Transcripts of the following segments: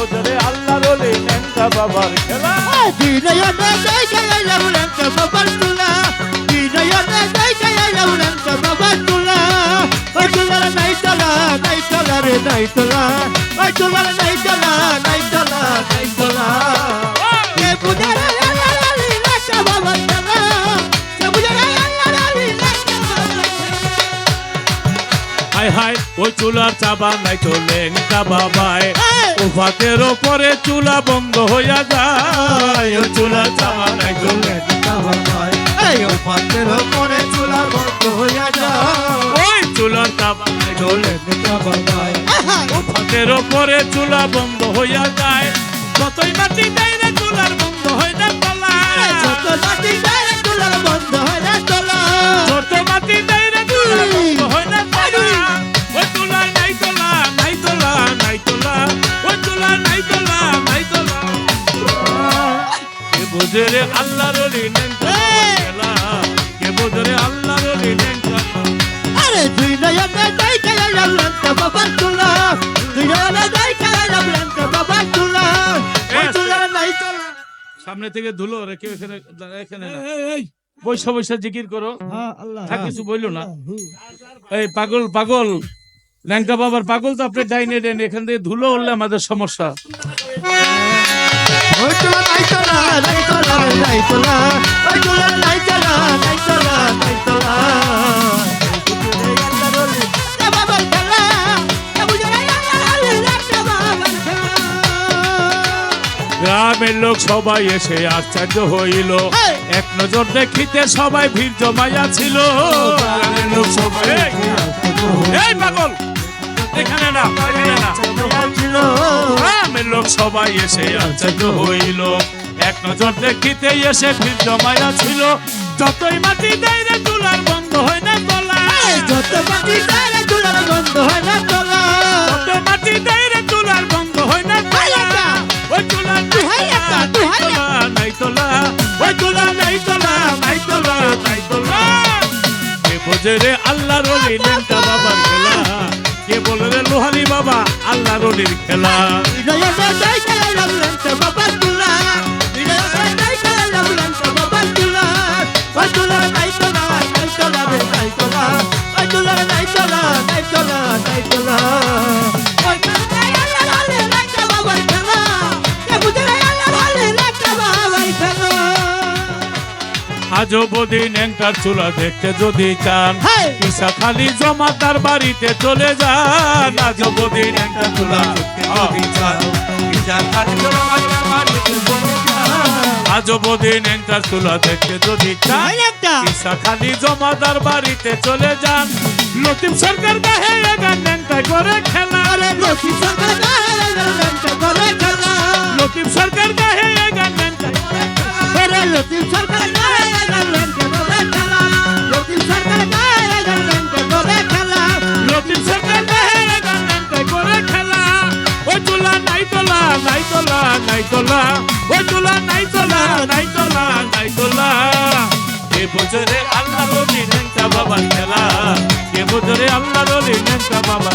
বোঝরে আল্লাহ রলি ন্যাংটা বাবার খেলা। বিনয়নে দেখে এলাম ল্যাংটা বাবার তুলা। বিনয়নে দেখে এলাম ল্যাংটা বাবার তুলা। ওই তুলার নাই তোলা নাই তোলা রে, নাই তোলা ওই তোলা নাই তোলা নাই হাই ওই চুলার চাবা নাই তো লেংটা বাবায় উফাতের ওপরে চুলা বন্ধ হইয়া যায়। ওই চুলার চাবা নাই তো লেংটা এই! ও পাত্রের পরে চুলা বন্ধ হইয়া যায়। ওই! চুলার চাবা নাই তো লেংটা বাবায় উফাতের ওপরে চুলা বন্ধ হইয়া যায়। যতই মাটি দেয় রে চুলার বন্ধ হয় না তলা যত লাঠি দেয় চুলার বন্ধ হয় না কে বোঝে রে আল্লাহ রলি নেংটা খেলা কে বোঝে রে আল্লাহ আরে তুলা তুলা নাই তোলা সামনে থেকে ধুলো রেখে এখানে এখানে না। বৈশা বৈশা জিকির করো। হ্যাঁ কিছু বইলো না। এই পাগল পাগল। ল্যাংটা বাবার পাগল তো আপনি ডাইনে ডাইনে এখান থেকে ধুলো উঠলে আমাদের সমস্যা। ওই তুলা নাই তোলা নাই তোলা নাই ওই গ্রামের লোক সবাই এসে আশ্চর্য হইল। এক নজর দেখিতে সবাই ভিড় জমাইয়া ছিল। গ্রামের লোক সবাই! এই পাগল! এখানে না এখানে না। গ্রামের লোক সবাই এসে আশ্চর্য হইল। এক নজর দেখিতে এসে ভিড় জমাইয়া ছিল। যতই মাটি দেয় রে তুলার বন্ধ হয় না তোলা। যত পাখি তারা তুলার বন্ধ হয় না তোলা। যত মাটি দেয় রে তুলার বন্ধ হয় না তোলা। ওই তোলা, নাই তোলা নাই তোলা ওই তুলা নাই তোলা নাই তোলা নাই তোলা। কে বোঝে রে আল্লাহ রলি নেনটা বাবার খেলা। কে বলে রে লোহালি বাবা আল্লাহ রনির খেলা হৃদয়ে আজও বদিন এঙ্কার চুলা দেখতে যদি চান! ঈশা খালি জমাদার বাড়িতে চলে যান। আজও বদিন এঙ্কার চুলা দেখতে যদি চান। ঈশা খালি জমাদার বাড়িতে চলে যান। দেখতে যদি চান। ঈশা খালি জমাদার বাড়িতে চলে যান। লতিফ সরকার গাহে গান নেংটাই করে খেলা। আরে লক্ষ্মী সরকার গায়ে লঙ্কা করে খেলা। লতিফ সরকার গাহে গান নেংটাই করে খেলা। লক্ষ্মী সরকার ওই তুলা নাই তোলা নাই তোলা নাই তোলা এ বছরে আল্লাহ রবি নেংটা বাবার খেলা। এ বছরে আল্লাহ রবি নেংটা বাবা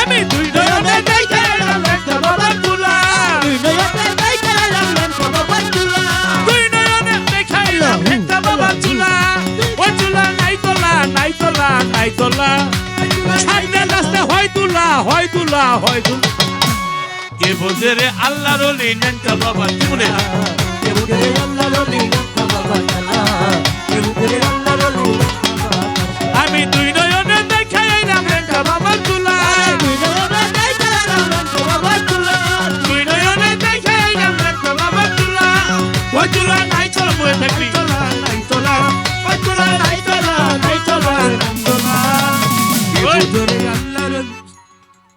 আমি দুই ধরনের দেখে নেংটা বাবার তুলা নয়তে গায়ে খেলা লঙ্কা বাবার তুলা দুই নয়নে দেখাইলাম একটা বাবার চুলা। ওই নাই তোলা নাই তোলা নাই তোলা সামনে রাস্তা হয় তুলা হয় তুলা হয় তুলা। কে বোঝে রে আল্লাহ রলি নেনকা বাবা কে বুঝে বুঝে আমি দুই নয়নে বাবার তুলা দুই নয়নে ওই নাই চলা বয়ে থাকবি তোলা নাই তোলা ওই তোলা নাই তোলা তোলা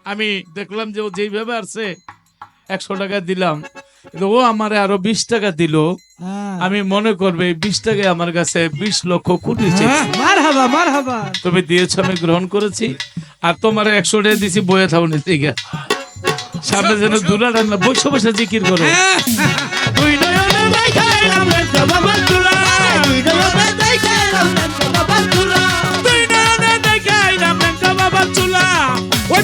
আমি দেখলাম যে ও যেইভাবে আসছে একশো টাকা দিলাম। কিন্তু ও আমারে আরও বিশ টাকা দিল। আমি মনে করবে বিশ টাকা আমার কাছে বিশ লক্ষ কোটি তুমি দিয়েছ আমি গ্রহণ করেছি। আর তোমার একশো টাকা দিছি বইয়ে থাও নি সামনে যেন দুলা রান্না বসে বসে জিকির করো।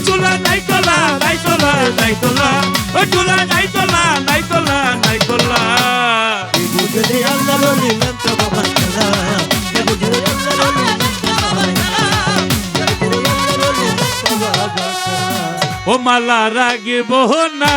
চুলা নাই লঙ্কা বাবার তুলা দুই তোলা ওই তোলা নাই তোলা নাই তোলা নাই তোলা তোলা তোলা তোলা ও মালা রাগিব না।